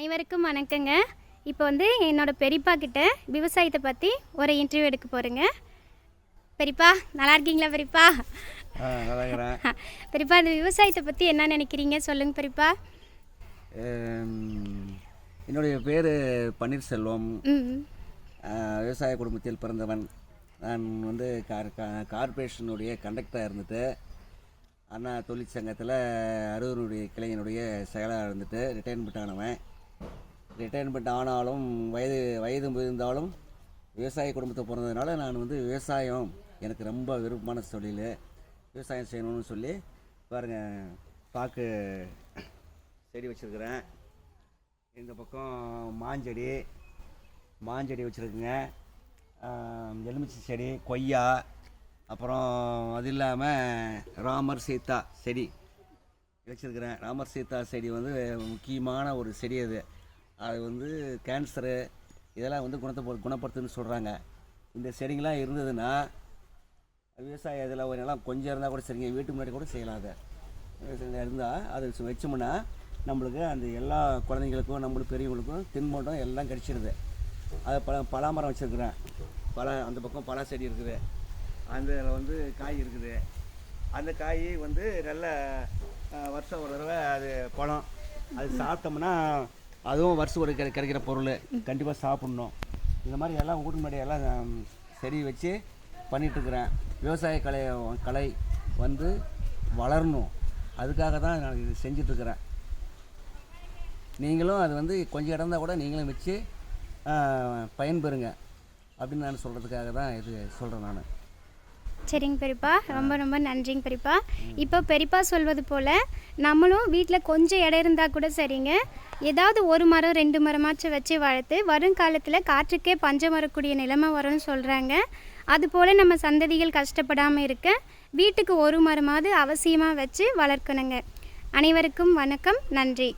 அனைவருக்கும் வணக்கங்க. இப்போ வந்து என்னோட பெரியப்பா கிட்ட விவசாயத்தை பற்றி ஒரு இன்டர்வியூ எடுக்க போகிறேங்க பெரியப்பா நல்லா இருக்கீங்களா பெரியப்பா? பெரியப்பா இந்த விவசாயத்தை பற்றி என்ன நினைக்கிறீங்க? சொல்லுங்கள் பெரியப்பா. என்னுடைய பேர் பன்னீர்செல்வம். விவசாய குடும்பத்தில் பிறந்தவன். நான் வந்து கார் கா- கார்ப்பரேஷனுடைய கண்டக்டராக இருந்துட்டு அண்ணா தொழிற்சங்கத்தில் அரூருடைய கிளையினுடைய செயலாளர் இருந்துட்டு ரிட்டைர்மெண்ட் ஆனவன். ரிட்டையர்மெண்ட் ஆனாலும் வயது வயது முதிர்ந்தாலும் விவசாய குடும்பத்தை பிறந்ததுனால நான் வந்து விவசாயம் எனக்கு ரொம்ப விருப்பமான தொழில். விவசாயம் செய்யணும்னு சொல்லி பாருங்கள் பாக்கு செடி வச்சுருக்குறேன். இந்த பக்கம் மாஞ்செடி மாஞ்செடி வச்சுருக்குங்க. எலுமிச்சை செடி கொய்யா அப்புறம் அது இல்லாமல் ராமர் சீதா செடி வச்சுருக்கிறேன். ராமர் சீதா செடி வந்து முக்கியமான ஒரு செடி அது. அது வந்து கேன்சரு இதெல்லாம் வந்து குணத்தை பொ- குணப்படுத்துன்னு சொல்கிறாங்க இந்த செடிங்களாம் இருந்ததுன்னா விவசாய இதில் ஒரு நிலம் கொஞ்சம் இருந்தால் கூட சரிங்க வீட்டு முன்னாடி கூட செய்யலாம் அதை. இருந்தால் அது வச்சோம்னா நம்மளுக்கு அந்த எல்லா குழந்தைங்களுக்கும் நம்மளுக்கு பெரியவங்களுக்கும் தின்பண்டம் எல்லாம் கிடச்சிடுது அது பல பலாமரம் வச்சுருக்குறேன். பல அந்த பக்கம் பலா செடி இருக்குது. அந்த இதில் வந்து காய் இருக்குது. அந்த காய் வந்து நல்ல வருஷம் ஒரு தடவை அது பழம். அது சாப்பிட்டோம்னா அதுவும் வருஷம் ஒரு கிடை- கிடைக்கிற பொருள். கண்டிப்பாக சாப்பிட்ணும். இந்த மாதிரி எல்லாம் வீட்டு முன்னாடி எல்லாம் செடி வச்சு பண்ணிகிட்ருக்குறேன் விவசாய கலை கலை வந்து வளரணும். அதுக்காக தான் நான் இது செஞ்சிட்ருக்குறேன். நீங்களும் அது வந்து கொஞ்சம் இடம் இருந்தால் கூட நீங்களும் வச்சு பயன்பெறுங்க. அப்படின்னு நான் சொல்கிறதுக்காக தான் இது சொல்கிறேன் நான். சரிங்க பெரியப்பா. ரொம்ப ரொம்ப நன்றிங்க பெரியப்பா. இப்போ பெரியப்பா சொல்வது போல் நம்மளும் வீட்டில் கொஞ்சம் இடம் இருந்தால் கூட சரிங்க. ஏதாவது ஒரு மரம் ரெண்டு மரமாச்சும் வச்சு வளர்த்து வருங்காலத்தில் காற்றுக்கே பஞ்சம் வரக்கூடிய நிலைமை வரும்னு சொல்கிறாங்க அதுபோல் நம்ம சந்ததிகள் கஷ்டப்படாமல் இருக்க வீட்டுக்கு ஒரு மரமாவது அவசியமாக வச்சு வளர்க்கணுங்க. அனைவருக்கும் வணக்கம். நன்றி.